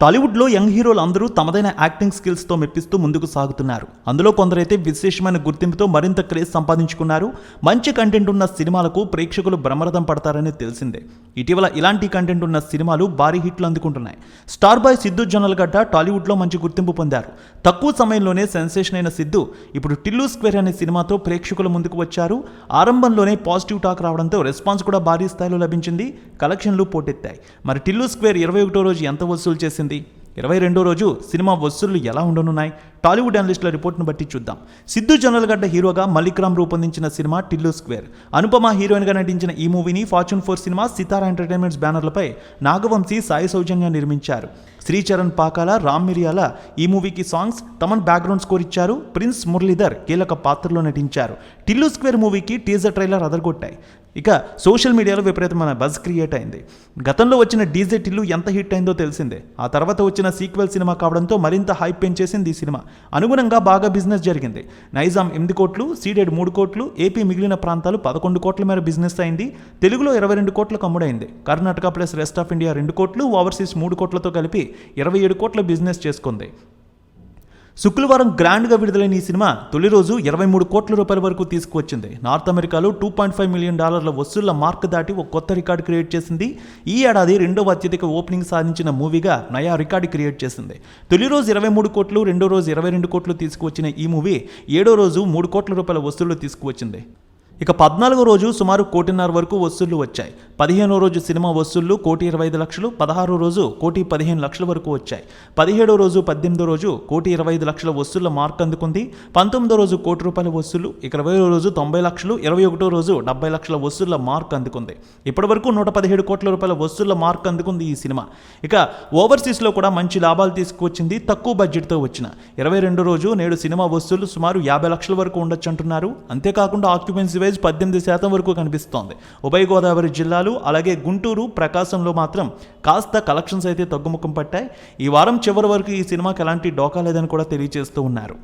టాలీవుడ్లో యంగ్ హీరోలు అందరూ తమదైన యాక్టింగ్ స్కిల్స్తో మెప్పిస్తూ ముందుకు సాగుతున్నారు. అందులో కొందరైతే విశేషమైన గుర్తింపుతో మరింత క్రేజ్ సంపాదించుకున్నారు. మంచి కంటెంట్ ఉన్న సినిమాలకు ప్రేక్షకులు బ్రహ్మరథం పడతారని తెలిసిందే. ఇటీవల ఇలాంటి కంటెంట్ ఉన్న సినిమాలు భారీ హిట్లు అందుకుంటున్నాయి. స్టార్ బాయ్ సిద్ధు గడ్డ టాలీవుడ్లో మంచి గుర్తింపు పొందారు. తక్కువ సమయంలోనే సెన్సేషన్ అయిన సిద్ధు ఇప్పుడు టిల్లు స్క్వేర్ అనే సినిమాతో ప్రేక్షకుల ముందుకు వచ్చారు. ఆరంభంలోనే పాజిటివ్ టాక్ రావడంతో రెస్పాన్స్ కూడా భారీ స్థాయిలో లభించింది. కలెక్షన్లు పోటెత్తాయి. మరి టిల్లు స్క్వేర్ ఇరవై ఒకటో రోజు ఎంత వసూలు చేసింది? ఇరవై రెండో రోజు సినిమా వసూళ్ళు ఎలా ఉండనున్నాయి? టాలీవుడ్ అనలిస్టుల రిపోర్ట్ను బట్టి చూద్దాం. సిద్ధు జొన్నలగడ్డ హీరోగా మల్లిక్రామ్ రూపొందించిన సినిమా టిల్లు స్క్వేర్. అనుపమ హీరోయిన్గా నటించిన ఈ మూవీని Fortune four cinema Sithara entertainments బ్యానర్లపై Nagavamsi Sai Soujanya నిర్మించారు. శ్రీచరణ్ పాకాల రామ్ మిరియాల ఈ మూవీకి సాంగ్స్ తమన్ బ్యాక్గ్రౌండ్ స్కోర్ ఇచ్చారు. ప్రిన్స్ మురళీధర్ కీలక పాత్రలో నటించారు. టిల్లు స్క్వేర్ మూవీకి టీజర్ ట్రైలర్ అదరగొట్టాయి. ఇక సోషల్ మీడియాలో విపరీతమైన బజ్ క్రియేట్ అయింది. గతంలో వచ్చిన డీజే టిల్లు ఎంత హిట్ అయిందో తెలిసిందే. ఆ తర్వాత వచ్చిన సీక్వెల్ సినిమా కావడంతో మరింత హైప్ పెంచేసింది ఈ సినిమా. అనుగుణంగా బాగా బిజినెస్ జరిగింది. నైజాం ఎనిమిది కోట్లు సీడెడ్ మూడు కోట్లు ఏపీ మిగిలిన ప్రాంతాలు పదకొండు కోట్ల మేర బిజినెస్ అయింది. తెలుగులో ఇరవై రెండు కోట్లకు అమ్ముడైంది. Karnataka plus rest of India రెండు కోట్లు ఓవర్సీస్ మూడు కోట్లతో కలిపి ఇరవై ఏడు కోట్ల బిజినెస్ చేసుకుంది. శుక్రవారం గ్రాండ్గా విడుదలైన ఈ సినిమా తొలి రోజు ఇరవై మూడు కోట్ల రూపాయల వరకు తీసుకువచ్చింది. నార్త్ అమెరికాలో టూ పాయింట్ ఫైవ్ మిలియన్ డాలర్ల వసూళ్ళ మార్క్ దాటి ఒక కొత్త రికార్డు క్రియేట్ చేసింది. ఈ ఏడాది రెండవ అత్యధిక ఓపెనింగ్ సాధించిన మూవీగా నయా రికార్డు క్రియేట్ చేసింది. తొలి రోజు ఇరవై మూడు కోట్లు రెండో రోజు ఇరవై రెండు కోట్లు తీసుకువచ్చిన ఈ మూవీ ఏడో రోజు మూడు కోట్ల రూపాయల వసూళ్ళు తీసుకువచ్చింది. ఇక పద్నాలుగో రోజు సుమారు కోటిన్నర వరకు వసూళ్ళు వచ్చాయి. పదిహేనో రోజు సినిమా వసూళ్ళు కోటి ఇరవై ఐదు లక్షలు పదహారో రోజు కోటి పదిహేను లక్షల వరకు వచ్చాయి. పదిహేడో రోజు పద్దెనిమిదో రోజు కోటి ఇరవై ఐదు లక్షల వసూళ్ళ మార్క్ అందుకుంది. పంతొమ్మిదో రోజు కోటి రూపాయల వసూళ్ళు ఇరవై రోజు తొంభై లక్షలు ఇరవై ఒకటో రోజు డెబ్బై లక్షల వసూళ్ళ మార్క్ అందుకుంది. ఇప్పటి వరకు నూట పదిహేడు కోట్ల రూపాయల వసూళ్ళ మార్క్ అందుకుంది ఈ సినిమా. ఇక ఓవర్సీస్లో కూడా మంచి లాభాలు తీసుకువచ్చింది తక్కువ బడ్జెట్తో వచ్చిన. ఇరవై రెండు రోజు నేడు సినిమా వసూళ్ళు సుమారు యాభై లక్షల వరకు ఉండొచ్చు అంటున్నారు అంతేకాకుండా ఆక్యుపెన్సీ వేజ్ పద్దెనిమిది శాతం వరకు కనిపిస్తోంది. ఉభయ గోదావరి జిల్లాలు అలాగే గుంటూరు ప్రకాశంలో మాత్రం కాస్త కలెక్షన్స్ అయితే తగ్గుముఖం పట్టాయి. ఈ వారం చివరి వరకు ఈ సినిమాకి ఎలాంటి డోకా లేదని కూడా తెలియజేస్తూ ఉన్నారు.